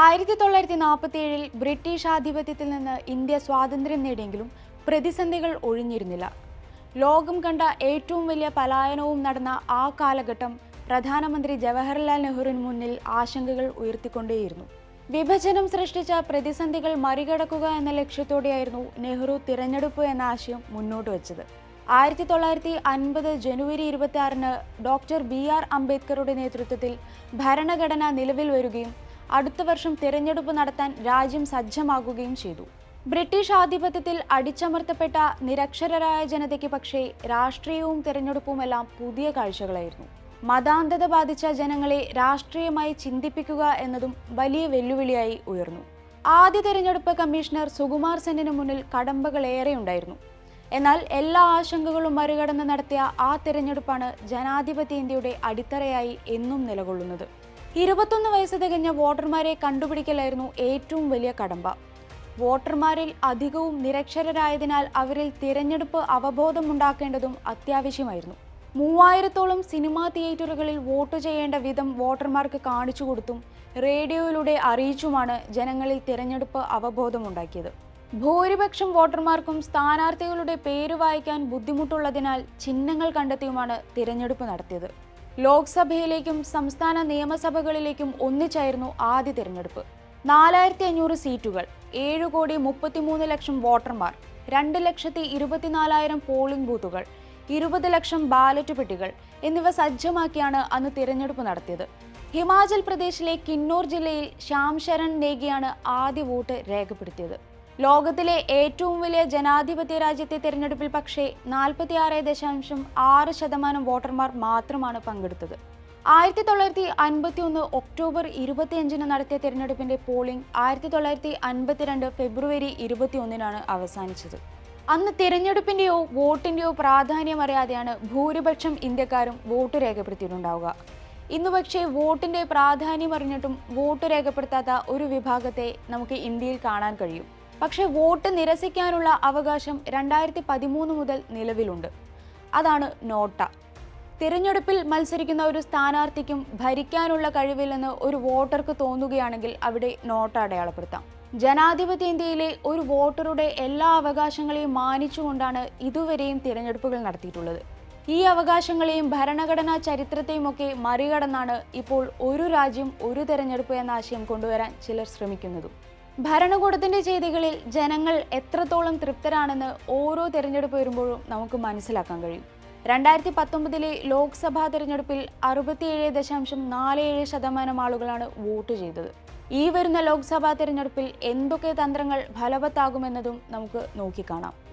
ആയിരത്തി തൊള്ളായിരത്തി നാൽപ്പത്തി ഏഴിൽ ബ്രിട്ടീഷ് ആധിപത്യത്തിൽ നിന്ന് ഇന്ത്യ സ്വാതന്ത്ര്യം നേടിയെങ്കിലും പ്രതിസന്ധികൾ ഒഴിഞ്ഞിരുന്നില്ല. ലോകം കണ്ട ഏറ്റവും വലിയ പലായനവും നടന്ന ആ കാലഘട്ടം പ്രധാനമന്ത്രി ജവഹർലാൽ നെഹ്റുവിന് മുന്നിൽ ആശങ്കകൾ ഉയർത്തിക്കൊണ്ടേയിരുന്നു. വിഭജനം സൃഷ്ടിച്ച പ്രതിസന്ധികൾ മറികടക്കുക എന്ന ലക്ഷ്യത്തോടെയായിരുന്നു നെഹ്റു തിരഞ്ഞെടുപ്പ് എന്ന ആശയം മുന്നോട്ട് വച്ചത്. ആയിരത്തി തൊള്ളായിരത്തി അൻപത് ജനുവരി ഇരുപത്തി ആറിന് ഡോക്ടർ ബി ആർ അംബേദ്കറുടെ നേതൃത്വത്തിൽ ഭരണഘടന നിലവിൽ വരികയും അടുത്ത വർഷം തിരഞ്ഞെടുപ്പ് നടത്താൻ രാജ്യം സജ്ജമാകുകയും ചെയ്തു. ബ്രിട്ടീഷ് ആധിപത്യത്തിൽ അടിച്ചമർത്തപ്പെട്ട നിരക്ഷരരായ ജനതയ്ക്ക് പക്ഷേ രാഷ്ട്രീയവും തിരഞ്ഞെടുപ്പുമെല്ലാം പുതിയ കാഴ്ചകളായിരുന്നു. മതാന്ധത ബാധിച്ച ജനങ്ങളെ രാഷ്ട്രീയമായി ചിന്തിപ്പിക്കുക എന്നതും വലിയ വെല്ലുവിളിയായി ഉയർന്നു. ആദ്യ തിരഞ്ഞെടുപ്പ് കമ്മീഷണർ സുകുമാർ സെന്നിന് മുന്നിൽ കടമ്പകളേറെയുണ്ടായിരുന്നു എന്നാൽ എല്ലാ ആശങ്കകളും മറികടന്ന് നടത്തിയ ആ തിരഞ്ഞെടുപ്പാണ് ജനാധിപത്യ ഇന്ത്യയുടെ അടിത്തറയായി എന്നും നിലകൊള്ളുന്നത്. ഇരുപത്തൊന്ന് വയസ്സ് തികഞ്ഞ വോട്ടർമാരെ കണ്ടുപിടിക്കലായിരുന്നു ഏറ്റവും വലിയ കടമ്പ. വോട്ടർമാരിൽ അധികവും നിരക്ഷരരായതിനാൽ അവരിൽ തിരഞ്ഞെടുപ്പ് അവബോധമുണ്ടാക്കേണ്ടതും അത്യാവശ്യമായിരുന്നു. മൂവായിരത്തോളം സിനിമാ തിയേറ്ററുകളിൽ വോട്ട് ചെയ്യേണ്ട വിധം വോട്ടർമാർക്ക് കാണിച്ചു കൊടുത്തും റേഡിയോയിലൂടെ അറിയിച്ചുമാണ് ജനങ്ങളിൽ തിരഞ്ഞെടുപ്പ് അവബോധമുണ്ടാക്കിയത്. ഭൂരിപക്ഷം വോട്ടർമാർക്കും സ്ഥാനാർത്ഥികളുടെ പേര് വായിക്കാൻ ബുദ്ധിമുട്ടുള്ളതിനാൽ ചിഹ്നങ്ങൾ കണ്ടെത്തിയുമാണ് തിരഞ്ഞെടുപ്പ് നടത്തിയത്. ലോക്സഭയിലേക്കും സംസ്ഥാന നിയമസഭകളിലേക്കും ഒന്നിച്ചായിരുന്നു ആദ്യ തിരഞ്ഞെടുപ്പ്. നാലായിരത്തി അഞ്ഞൂറ് സീറ്റുകൾ ഏഴ് കോടി മുപ്പത്തിമൂന്ന് ലക്ഷം വോട്ടർമാർ രണ്ട് ലക്ഷത്തി ഇരുപത്തിനാലായിരം പോളിംഗ് ബൂത്തുകൾ ഇരുപത് ലക്ഷം ബാലറ്റ് പെട്ടികൾ എന്നിവ സജ്ജമാക്കിയാണ് അന്ന് തിരഞ്ഞെടുപ്പ് നടത്തിയത്. ഹിമാചൽ പ്രദേശിലെ കിന്നൂർ ജില്ലയിൽ ശ്യാം ശരൺ നേഗിയാണ് ആദ്യ വോട്ട് രേഖപ്പെടുത്തിയത്. ലോകത്തിലെ ഏറ്റവും വലിയ ജനാധിപത്യ രാജ്യത്തെ തിരഞ്ഞെടുപ്പിൽ പക്ഷേ നാൽപ്പത്തി ആറ് ദശാംശം ആറ് ശതമാനം വോട്ടർമാർ മാത്രമാണ് പങ്കെടുത്തത്. ആയിരത്തി തൊള്ളായിരത്തി അൻപത്തി ഒന്ന് ഒക്ടോബർ ഇരുപത്തിയഞ്ചിന് നടത്തിയ തിരഞ്ഞെടുപ്പിന്റെ പോളിംഗ് ആയിരത്തി തൊള്ളായിരത്തി അൻപത്തിരണ്ട് ഫെബ്രുവരി ഇരുപത്തിയൊന്നിനാണ് അവസാനിച്ചത്. അന്ന് തിരഞ്ഞെടുപ്പിന്റെയോ വോട്ടിന്റെയോ പ്രാധാന്യം അറിയാതെയാണ് ഭൂരിപക്ഷം ഇന്ത്യക്കാരും വോട്ട് രേഖപ്പെടുത്തിയിട്ടുണ്ടാവുക. ഇന്ന് പക്ഷേ വോട്ടിന്റെ പ്രാധാന്യം അറിഞ്ഞിട്ടും വോട്ട് രേഖപ്പെടുത്താത്ത ഒരു വിഭാഗത്തെ നമുക്ക് ഇന്ത്യയിൽ കാണാൻ കഴിയും. പക്ഷേ വോട്ട് നിരസിക്കാനുള്ള അവകാശം രണ്ടായിരത്തി പതിമൂന്ന് മുതൽ നിലവിലുണ്ട്. അതാണ് നോട്ട. തിരഞ്ഞെടുപ്പിൽ മത്സരിക്കുന്ന ഒരു സ്ഥാനാർത്ഥിക്കും ഭരിക്കാനുള്ള കഴിവില്ലെന്ന് ഒരു വോട്ടർക്ക് തോന്നുകയാണെങ്കിൽ അവിടെ നോട്ട അടയാളപ്പെടുത്താം. ജനാധിപത്യ ഇന്ത്യയിലെ ഒരു വോട്ടറുടെ എല്ലാ അവകാശങ്ങളെയും മാനിച്ചുകൊണ്ടാണ് ഇതുവരെയും തിരഞ്ഞെടുപ്പുകൾ നടത്തിയിട്ടുള്ളത്. ഈ അവകാശങ്ങളെയും ഭരണഘടനാ ചരിത്രത്തെയും ഒക്കെ മറികടന്നാണ് ഇപ്പോൾ ഒരു രാജ്യം ഒരു തെരഞ്ഞെടുപ്പ് എന്ന ആശയം കൊണ്ടുവരാൻ ചിലർ ശ്രമിക്കുന്നതും. ഭരണകൂടത്തിന്റെ ചെയ്തികളിൽ ജനങ്ങൾ എത്രത്തോളം തൃപ്തരാണെന്ന് ഓരോ തിരഞ്ഞെടുപ്പ് വരുമ്പോഴും നമുക്ക് മനസ്സിലാക്കാൻ കഴിയും. രണ്ടായിരത്തി പത്തൊമ്പതിലെ ലോക്സഭാ തെരഞ്ഞെടുപ്പിൽ അറുപത്തിയേഴ് ദശാംശം നാല് ഏഴ് ശതമാനം ആളുകളാണ് വോട്ട് ചെയ്തത്. ഈ വരുന്ന ലോക്സഭാ തെരഞ്ഞെടുപ്പിൽ എന്തൊക്കെ തന്ത്രങ്ങൾ ഫലവത്താകുമെന്നതും നമുക്ക് നോക്കിക്കാണാം.